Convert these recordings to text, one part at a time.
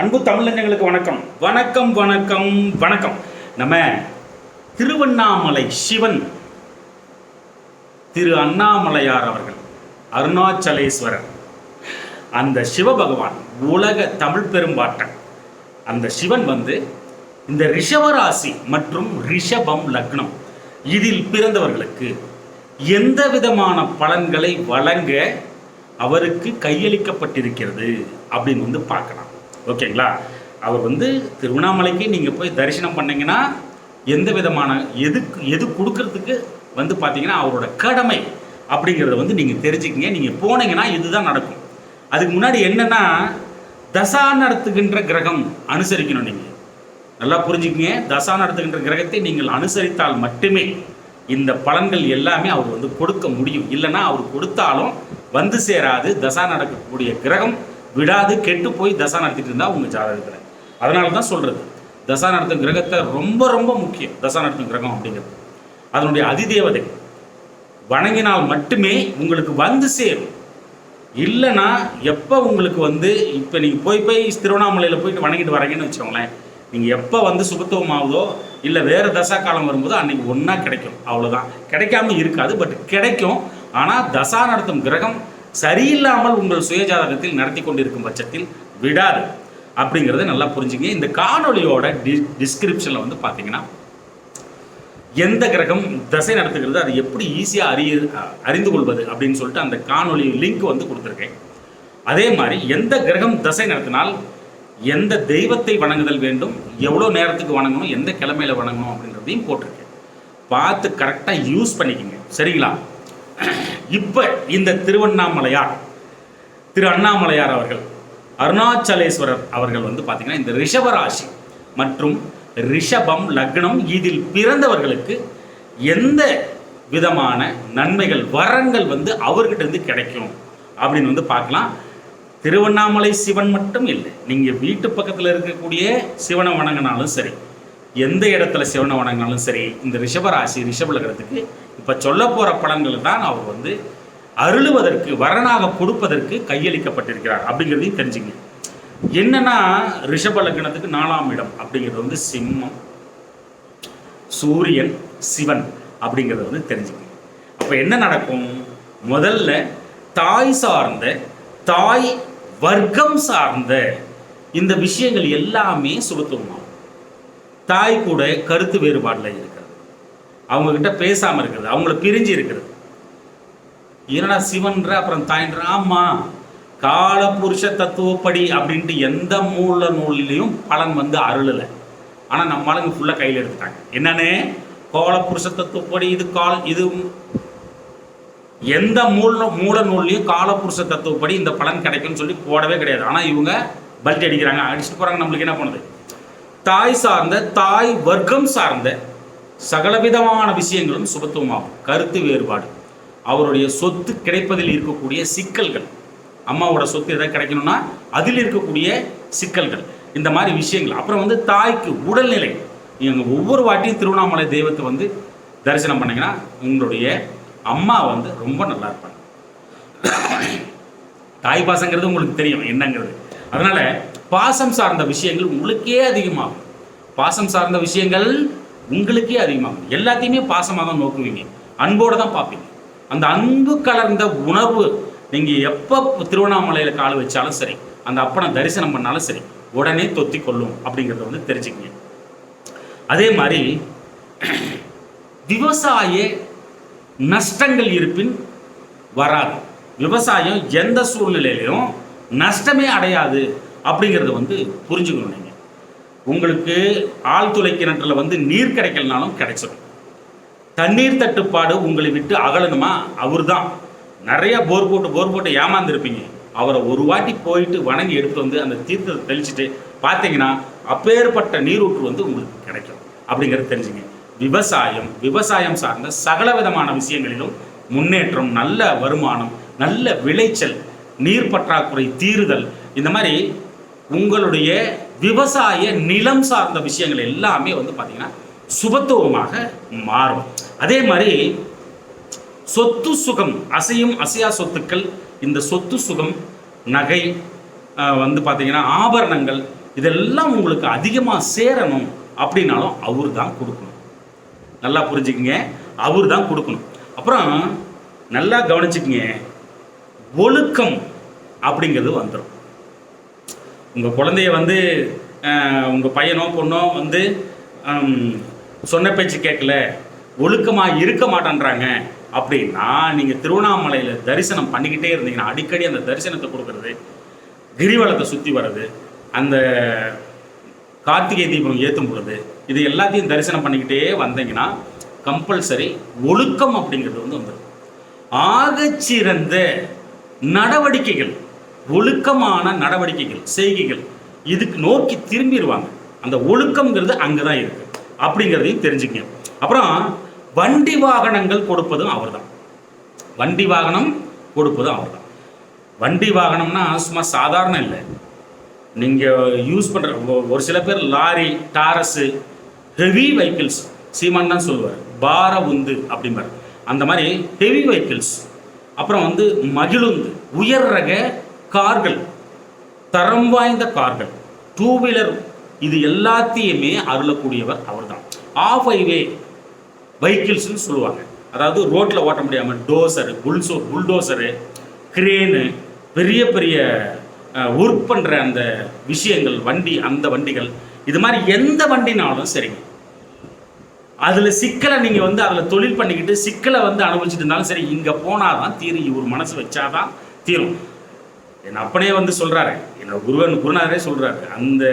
அன்பு தமிழஞ்சங்களுக்கு வணக்கம். வணக்கம் வணக்கம் வணக்கம். நம்ம திருவண்ணாமலை சிவன் திரு அண்ணாமலையார் அவர்கள் அருணாச்சலேஸ்வரர். அந்த சிவபகவான் உலக தமிழ் பெரும்பாட்டன். அந்த சிவன் வந்து இந்த ரிஷவராசி மற்றும் ரிஷபம் லக்னம் இதில் பிறந்தவர்களுக்கு எந்த விதமான பலன்களை வழங்க அவருக்கு கையளிக்கப்பட்டிருக்கிறது அப்படின்னு வந்து பார்க்கலாம். ஓகேங்களா? அவர் வந்து திருவண்ணாமலைக்கு நீங்கள் போய் தரிசனம் பண்ணீங்கன்னா எந்த விதமான எதுக்கு எது கொடுக்கறதுக்கு வந்து பார்த்தீங்கன்னா அவரோட கடமை அப்படிங்கிறத வந்து நீங்கள் தெரிஞ்சுக்கிங்க. நீங்கள் போனீங்கன்னா இதுதான் நடக்கும். அதுக்கு முன்னாடி என்னென்னா தசா நடத்துகின்ற கிரகம் அனுசரிக்கணும் நீங்கள் நல்லா புரிஞ்சுக்கிங்க. தசா நடத்துகின்ற கிரகத்தை நீங்கள் அனுசரித்தால் மட்டுமே இந்த பலன்கள் எல்லாமே அவர் வந்து கொடுக்க முடியும். இல்லைன்னா அவர் கொடுத்தாலும் வந்து சேராது. தசா நடக்கக்கூடிய கிரகம் விடாது கெட்டு போய் தசா நடத்திட்டு இருந்தால் உங்கள் ஜாதகத்தில் அதனால தான் சொல்கிறது தசா நடத்தும் கிரகத்தை ரொம்ப ரொம்ப முக்கியம். தசா நடத்தும் கிரகம் அப்படிங்கிறது. அதனுடைய அதிதேவதை. வணங்கினால் மட்டுமே உங்களுக்கு வந்து சேரும். இல்லைன்னா எப்போ உங்களுக்கு வந்து இப்போ நீங்கள் போய் போய் திருவண்ணாமலையில் போயிட்டு வணங்கிட்டு வரீங்கன்னு வச்சுக்கோங்களேன். நீங்கள் எப்போ வந்து சுபத்துவம் ஆகுதோ இல்லை வேறு தசா காலம் வரும்போது அன்னைக்கு ஒன்றா கிடைக்கும். அவ்வளோதான் கிடைக்காம இருக்காது பட் கிடைக்கும். ஆனால் தசா நடத்தும் கிரகம் சரியில்லாமல் உங்கள் சுயஜாதகத்தில் நடத்தி கொண்டிருக்கும் பட்சத்தில் விடாது அப்படிங்கிறத நல்லா புரிஞ்சுங்க. இந்த காணொலியோட டி டிஸ்கிரிப்ஷனில் வந்து பார்த்தீங்கன்னா எந்த கிரகம் தசை நடத்துகிறது அது எப்படி ஈஸியாக அறிய அறிந்து கொள்வது அப்படின்னு சொல்லிட்டு அந்த காணொளி லிங்க் வந்து கொடுத்துருக்கேன். அதே மாதிரி எந்த கிரகம் தசை நடத்தினால் எந்த தெய்வத்தை வணங்குதல் வேண்டும் எவ்வளோ நேரத்துக்கு வணங்கணும் எந்த கிழமையில வணங்கணும் அப்படின்றதையும் போட்டிருக்கேன். பார்த்து கரெக்டாக யூஸ் பண்ணிக்கோங்க. சரிங்களா? இப்போ இந்த திருவண்ணாமலையார் திரு அண்ணாமலையார் அவர்கள் அருணாச்சலேஸ்வரர் அவர்கள் வந்து பார்த்தீங்கன்னா இந்த ரிஷபராசி மற்றும் ரிஷபம் லக்னம் இதில் பிறந்தவர்களுக்கு எந்த விதமான நன்மைகள் வரங்கள் வந்து அவர்கிட்ட இருந்து கிடைக்கும்? அப்படின்னு வந்து பார்க்கலாம். திருவண்ணாமலை சிவன் மட்டும் இல்லை. நீங்கள் வீட்டு பக்கத்தில் இருக்கக்கூடிய சிவனை வணங்கினாலும் சரி எந்த இடத்துல சிவனை வணங்கினாலும் சரி இந்த ரிஷபராசி ரிஷப இப்போ சொல்ல போகிற பலன்கள் தான் அவர் வந்து அருளுவதற்கு வரனாக கொடுப்பதற்கு கையளிக்கப்பட்டிருக்கிறார் அப்படிங்கிறதையும் தெரிஞ்சுங்க. என்னன்னா ரிஷப லக்னத்துக்கு நாலாம் இடம் அப்படிங்கிறது வந்து சிம்மம் சூரியன் சிவன் அப்படிங்கிறத வந்து தெரிஞ்சுங்க. அப்போ என்ன நடக்கும்? முதல்ல தாய் சார்ந்த தாய் வர்க்கம் சார்ந்த இந்த விஷயங்கள் எல்லாமே சுபத்துவமாகும் தாய் கூட கருத்து வேறுபாடில் இருக்கிறது. அவங்க கிட்ட பேசாமல் இருக்கிறது. அவங்கள பிரிஞ்சு இருக்கிறது. என்னடா சிவன்ற அப்புறம் தாயின்ற? ஆமாம் கால புருஷ தத்துவப்படி அப்படின்ட்டு எந்த மூல நூல்லையும் பலன் வந்து அருளலை. ஆனால் நம்ம ஆளுங்க ஃபுல்லாக கையில் எடுத்துட்டாங்க. என்னன்னு? காலபுருஷ தத்துவப்படி இது கால் இது எந்த மூல மூல நூல்லையும் காலபுருஷ தத்துவப்படி இந்த பலன் கிடைக்கும்னு சொல்லி போடவே கிடையாது. ஆனால் இவங்க பல்ட்டி அடிக்கிறாங்க. அடிச்சுட்டு போகிறாங்க நம்மளுக்கு என்ன பண்ணுது? தாய் சார்ந்த தாய் வர்க்கம் சார்ந்த சகலவிதமான விஷயங்களும் சுபத்துவமாகும். கருத்து வேறுபாடு. அவருடைய சொத்து கிடைப்பதில் இருக்கக்கூடிய சிக்கல்கள். அம்மாவோட சொத்து எதாவது கிடைக்கணும்னா அதில் இருக்கக்கூடிய சிக்கல்கள். இந்த மாதிரி விஷயங்கள். அப்புறம் வந்து தாய்க்கு உடல்நிலை. நீங்கள் ஒவ்வொரு வாட்டியும் திருவண்ணாமலை தெய்வத்தை வந்து தரிசனம் பண்ணிங்கன்னா உங்களுடைய அம்மா வந்து ரொம்ப நல்லா இருப்பாங்க. தாய் பாசங்கிறது உங்களுக்கு தெரியும் என்னங்கிறது. அதனால பாசம் சார்ந்த விஷயங்கள் உங்களுக்கே அதிகமாகும். பாசம் சார்ந்த விஷயங்கள் உங்களுக்கே அதிகமாகும். எல்லாத்தையுமே பாசமாக தான் நோக்குவீங்க. அன்போடு தான் பார்ப்பீங்க. அந்த அன்பு கலர்ந்த உணர்வு நீங்கள் எப்போ திருவண்ணாமலையில் கால் வச்சாலும் சரி அந்த அப்பனை தரிசனம் பண்ணாலும் சரி உடனே தொத்தி கொள்ளும் அப்படிங்கிறத வந்து தெரிஞ்சுக்கங்க. அதே மாதிரி விவசாய நஷ்டங்கள் இருப்பின் வராது. விவசாயம் எந்த சூழ்நிலையிலையும் நஷ்டமே அடையாது. அப்படிங்கிறத வந்து புரிஞ்சுக்கணும் நீங்கள் உங்களுக்கு ஆழ்துளை கிணற்றுல வந்து நீர் கிடைக்கலனாலும் கிடைச்சிடும் தண்ணீர் தட்டுப்பாடு உங்களை விட்டு அகலணுமா? அவர் தான் நிறைய போர் போட்டு போர் போட்டு ஏமாந்துருப்பீங்க. அவரை ஒரு வாட்டி போயிட்டு வணங்கி எடுத்து வந்து அந்த தீர்த்தத்தை தெளிச்சுட்டு பார்த்தீங்கன்னா அப்பேற்பட்ட நீரூற்று வந்து உங்களுக்கு கிடைக்கும். அப்படிங்கிறத தெரிஞ்சுங்க. விவசாயம் விவசாயம் சார்ந்த சகல விதமான விஷயங்களிலும் முன்னேற்றம் நல்ல வருமானம் நல்ல விளைச்சல் நீர் பற்றாக்குறை தீருதல் இந்த மாதிரி உங்களுடைய விவசாய நிலம் சார்ந்த விஷயங்கள் எல்லாமே வந்து பார்த்தீங்கன்னா சுபத்துவமாக மாறும். அதே மாதிரி சொத்து சுகம் அசையும் அசையா சொத்துக்கள் இந்த சொத்து சுகம் நகை வந்து பார்த்தீங்கன்னா ஆபரணங்கள் இதெல்லாம் உங்களுக்கு அதிகமாக சேரணும் அப்படின்னாலும் அவர் தான் கொடுக்கணும். நல்லா புரிஞ்சுக்கங்க. அவர் தான் கொடுக்கணும். அப்புறம் நல்லா கவனிச்சுக்கங்க. ஒழுக்கம் அப்படிங்கிறது வந்துடும் உங்கள் குழந்தைய வந்து உங்கள் பையனோ பொண்ணோ வந்து சொன்ன பேச்சு கேட்கல ஒழுக்கமாக இருக்க மாட்டேன்றாங்க அப்படின்னா நீங்கள் திருவண்ணாமலையில் தரிசனம் பண்ணிக்கிட்டே இருந்தீங்கன்னா அடிக்கடி அந்த தரிசனத்தை கொடுக்கறது கிரிவலத்தை சுற்றி வர்றது அந்த கார்த்திகை தீபம் ஏற்றும் பொழுது இது எல்லாத்தையும் தரிசனம் பண்ணிக்கிட்டே வந்தீங்கன்னா கம்பல்சரி ஒழுக்கம் அப்படிங்கிறது வந்து வந்துடும் ஆகச்சிறந்த நடவடிக்கைகள். ஒழுக்கமான நடவடிக்கைகள் செய்கைகள். இதுக்கு நோக்கி திரும்பிடுவாங்க. அந்த ஒழுக்கம்ங்கிறது அங்கே தான் இருக்கு. அப்படிங்கிறதையும் தெரிஞ்சுக்கங்க. அப்புறம் வண்டி வாகனங்கள் கொடுப்பதும் அவர் தான் வண்டி வாகனம் கொடுப்பதும் அவர் தான் வண்டி வாகனம்னா சும்மா சாதாரணம் இல்லை. நீங்கள் யூஸ் பண்ணுற ஒரு சில பேர் lorry Taurus heavy vehicles Seeman தான் சொல்லுவார். பார உந்து அப்படிம்பார். அந்த மாதிரி ஹெவி வெஹிக்கிள்ஸ். அப்புறம் வந்து மகிழுந்து உயர் ரக கார்கள் தரம் வாய்ந்த கார்கள் டூ வீலர் இது எல்லாத்தையுமே அருளக்கூடியவர் அவர்தான். ஆஃப் ஹைவே வெஹிக்கிள்ஸ்னு சொல்லுவாங்க. அதாவது ரோட்டில் ஓட்ட முடியாமல் டோசரு புல்சோ புல்டோசரு கிரேனு பெரிய பெரிய ஒர்க் பண்ணுற அந்த விஷயங்கள் வண்டி அந்த வண்டிகள் இது மாதிரி எந்த வண்டினாலும் சரிங்க. அதில் சிக்கலை நீங்கள் வந்து அதில் தொழில் பண்ணிக்கிட்டு சிக்கலை வந்து அனுபவிச்சுட்டு இருந்தாலும் சரி இங்கே போனால் தான் தீரும். இவர் மனசு வச்சாதான் தீரும். என் அப்பனே வந்து சொல்கிறாரு என்னோட குருவன் குருநாதரே சொல்கிறாரு அந்த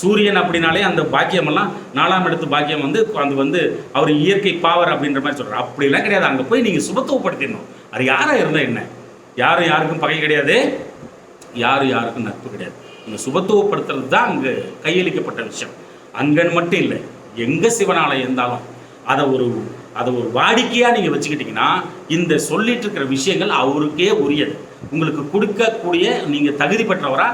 சூரியன் அப்படின்னாலே அந்த பாக்கியமெல்லாம் நாலாம் இடத்து பாக்கியம் வந்து அது வந்து அவர் இயற்கை பாவர் அப்படின்ற மாதிரி சொல்கிறார் அப்படிலாம் கிடையாது. அங்கே போய் நீங்கள் சுபத்துவப்படுத்திடணும் அது யாராக இருந்தால் என்ன? யாரும் யாருக்கும் பகை கிடையாது. யாரும் யாருக்கும் நட்பு கிடையாது. இந்த சுபத்துவப்படுத்துறது தான் அங்கே கையளிக்கப்பட்ட விஷயம். அங்கன்னு மட்டும் இல்லை. எங்கே சிவனாலயம் இருந்தாலும் அதை ஒரு அதை ஒரு வாடிக்கையாக நீங்கள் வச்சுக்கிட்டிங்கன்னா இந்த சொல்லிட்டு இருக்கிற விஷயங்கள் அவருக்கே உரியது. உங்களுக்கு கொடுக்கக்கூடிய நீங்கள் தகுதி பெற்றவரா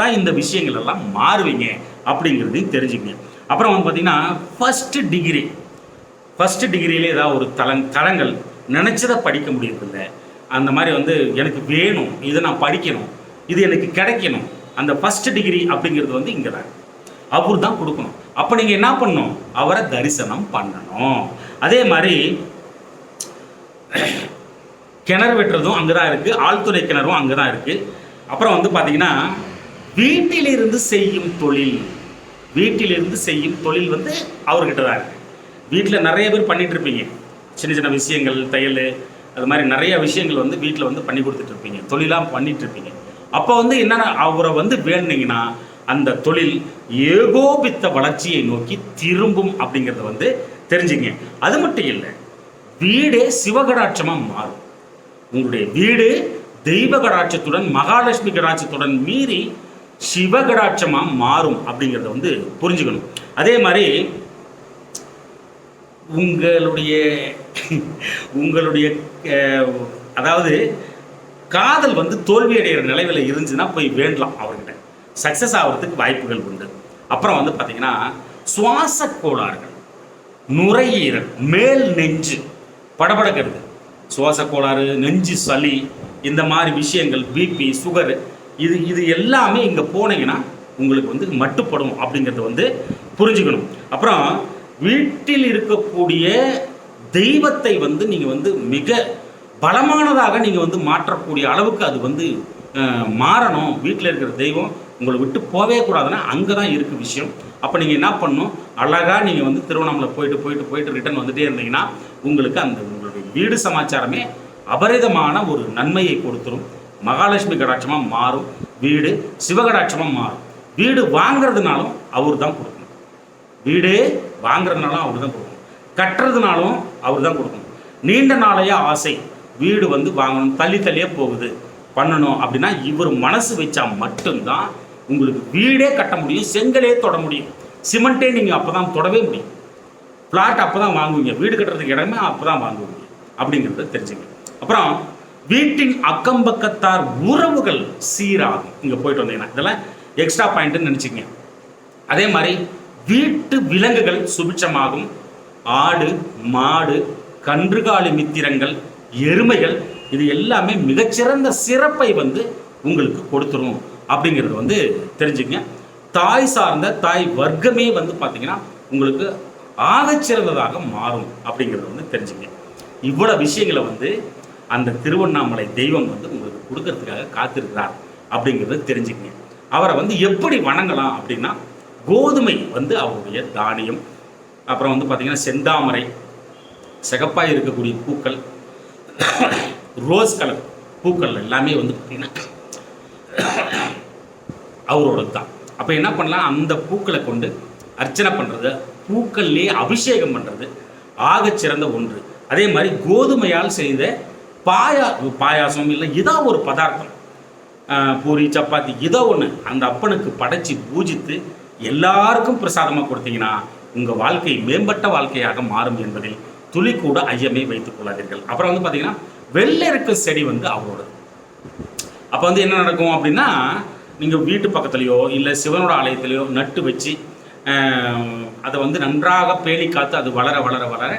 தான் இந்த விஷயங்கள் எல்லாம் மாறுவீங்க அப்படிங்கிறதையும் தெரிஞ்சுக்கங்க அப்புறம் வந்து பார்த்தீங்கன்னா ஃபஸ்ட்டு டிகிரி ஃபஸ்ட்டு டிகிரியிலே ஏதாவது ஒரு தளங் தளங்கள் நினச்சதை படிக்க முடியறதில்ல. அந்த மாதிரி வந்து எனக்கு வேணும் இதை நான் படிக்கணும் இது எனக்கு கிடைக்கணும். அந்த ஃபஸ்ட் டிகிரி அப்படிங்கிறது வந்து இங்கே தான் அவர் தான் கொடுக்கணும். அப்போ நீங்கள் என்ன பண்ணணும்? அவரை தரிசனம் பண்ணணும். அதே மாதிரி கிணறு வெட்டுறதும் அங்கே தான் இருக்குது ஆழ்துறை கிணறும் அங்கே தான் இருக்குது அப்புறம் வந்து பார்த்தீங்கன்னா வீட்டிலிருந்து செய்யும் தொழில். வீட்டிலிருந்து செய்யும் தொழில் வந்து அவர்கிட்ட தான் இருக்குது வீட்டில் நிறைய பேர் பண்ணிகிட்டு இருப்பீங்க. சின்ன சின்ன விஷயங்கள் தையல் அது மாதிரி நிறைய விஷயங்கள் வந்து வீட்டில் வந்து பண்ணி கொடுத்துட்ருப்பீங்க தொழிலாக பண்ணிகிட்ருப்பீங்க அப்போ வந்து என்னென்ன அவரை வந்து வேணுனீங்கன்னா அந்த தொழில் ஏகோபித்த வளர்ச்சியை நோக்கி திரும்பும் அப்படிங்கிறத வந்து தெரிஞ்சுங்க. அது மட்டும் இல்லை வீடே சிவகடாட்சமாக மாறும். உங்களுடைய வீடு தெய்வ கடாட்சத்துடன் மகாலட்சுமி கடாட்சத்துடன் மீறி சிவகடாட்சமாக மாறும் அப்படிங்கிறத வந்து புரிஞ்சுக்கணும். அதே மாதிரி உங்களுடைய உங்களுடைய அதாவது காதல் வந்து தோல்வியடைகிற நிலையில் இருந்துச்சுன்னா போய் வேண்டலாம் அவர்கிட்ட. சக்ஸஸ் ஆகிறதுக்கு வாய்ப்புகள் உண்டு. அப்புறம் வந்து பார்த்தீங்கன்னா சுவாச கோளாறுகள். நுரையீரல் மேல் நெஞ்சு படபடக்கிறது. சுவாச கோளாறு நெஞ்சு சளி இந்த மாதிரி விஷயங்கள் பிபி சுகர் இது இது எல்லாமே இங்கே போனீங்கன்னா உங்களுக்கு வந்து மட்டுப்படும் அப்படிங்கிறத வந்து புரிஞ்சுக்கணும். அப்புறம் வீட்டில் இருக்கக்கூடிய தெய்வத்தை வந்து நீங்கள் வந்து மிக பலமானதாக நீங்கள் வந்து மாற்றக்கூடிய அளவுக்கு அது வந்து மாறணும். வீட்டில் இருக்கிற தெய்வம் உங்களை விட்டு போவே கூடாதுன்னா அங்கே தான் இருக்குது விஷயம். அப்போ நீங்கள் என்ன பண்ணணும்? அழகாக நீங்கள் வந்து திருவண்ணாமலை போயிட்டு போயிட்டு போயிட்டு ரிட்டர்ன் வந்துட்டே இருந்தீங்கன்னா உங்களுக்கு அந்த உங்களுடைய வீடு சமாச்சாரமே அபரிதமான ஒரு நன்மையை கொடுத்துரும். மகாலட்சுமி கடாட்சமாக மாறும். வீடு சிவகடாட்சமாக மாறும். வீடு வாங்குறதுனாலும் அவர் தான் கொடுக்கணும். வீடு வாங்குறதுனாலும் அவர் தான் கொடுக்கணும். கட்டுறதுனாலும் அவர் தான் கொடுக்கணும். நீண்ட நாளைய ஆசை வீடு வந்து வாங்கணும் தள்ளி தள்ளியே போகுது. பண்ணணும் அப்படின்னா இவர் மனசு வச்சா மட்டும்தான் உங்களுக்கு வீடே கட்ட முடியும் செங்கலே தொட முடியும். சிமெண்ட்டே நீங்கள் அப்போ தான் தொடவே முடியும். ஃப்ளாட் அப்போ தான் வாங்குவீங்க. வீடு கட்டுறதுக்கு இடமே அப்போ தான் வாங்குவீங்க. அப்படிங்கிறத தெரிஞ்சுங்க அப்புறம் வீட்டின் அக்கம்பக்கத்தார் உறவுகள் சீராகும். இங்கே போயிட்டு வந்தீங்கன்னா இதெல்லாம் எக்ஸ்ட்ரா பாயிண்ட்டுன்னு நினச்சிங்க அதே மாதிரி வீட்டு விலங்குகள் சுபிட்சமாகும். ஆடு மாடு கன்றுகாலி மித்திரங்கள் எருமைகள் இது எல்லாமே மிகச்சிறந்த சிறப்பை வந்து உங்களுக்கு கொடுத்துரும். அப்படிங்கிறது வந்து தெரிஞ்சுங்க தாய் சார்ந்த தாய் வர்க்கமே வந்து பார்த்தீங்கன்னா உங்களுக்கு ஆகச்சிறந்ததாக மாறும் அப்படிங்கிறத வந்து தெரிஞ்சுங்க இவ்வளோ விஷயங்களை வந்து அந்த திருவண்ணாமலை தெய்வம் வந்து உங்களுக்கு கொடுக்கறதுக்காக காத்திருக்கிறார் அப்படிங்கிறத தெரிஞ்சுக்கங்க. அவரை வந்து எப்படி வணங்கலாம் அப்படின்னா கோதுமை வந்து அவருடைய தானியம் அப்புறம் வந்து பார்த்தீங்கன்னா செந்தாமரை சிகப்பாக இருக்கக்கூடிய பூக்கள் ரோஸ் கலர் பூக்கள் எல்லாமே வந்து பார்த்தீங்கன்னா அவரோடது தான் அப்போ என்ன பண்ணலாம்? அந்த பூக்களை கொண்டு அர்ச்சனை பண்ணுறது பூக்கள்லேயே அபிஷேகம் பண்ணுறது ஆக சிறந்த ஒன்று. அதே மாதிரி கோதுமையால் செய்த பாயா பாயாசம் இல்லை ஏதோ ஒரு பதார்த்தம். பூரி சப்பாத்தி ஏதோ ஒன்று அந்த அப்பனுக்கு படைச்சி பூஜித்து எல்லாருக்கும் பிரசாதமாக கொடுத்தீங்கன்னா உங்கள் வாழ்க்கை மேம்பட்ட வாழ்க்கையாக மாறும் என்பதில் துளி கூட ஐயமே வைத்துக் கொள்ளாதீர்கள். அப்புறம் வந்து பார்த்தீங்கன்னா வெள்ளெருக்கு செடி வந்து அவரோடது. அப்போ வந்து என்ன நடக்கும் அப்படின்னா நீங்கள் வீட்டு பக்கத்துலேயோ இல்லை சிவனோட ஆலயத்திலேயோ நட்டு வச்சு அதை வந்து நன்றாக பேணி காத்து அது வளர வளர வளர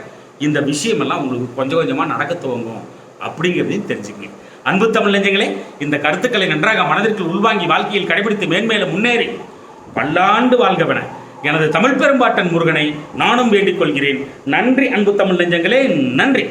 இந்த விஷயமெல்லாம் உங்களுக்கு கொஞ்சம் கொஞ்சமாக நடக்க துவங்கும் அப்படிங்கிறதையும் தெரிஞ்சுக்கங்க. அன்பு தமிழ்ஞ்சங்களே இந்த கருத்துக்களை நன்றாக மனதிற்கு உள்வாங்கி வாழ்க்கையில் கடைபிடித்து மேன்மேலும் முன்னேறி பல்லாண்டு வாழ்கவன எனது தமிழ் பெரும்பாட்டன் முருகனை நானும் வேண்டிக் கொள்கிறேன். நன்றி அன்பு தமிழ் நெஞ்சங்களே நன்றி.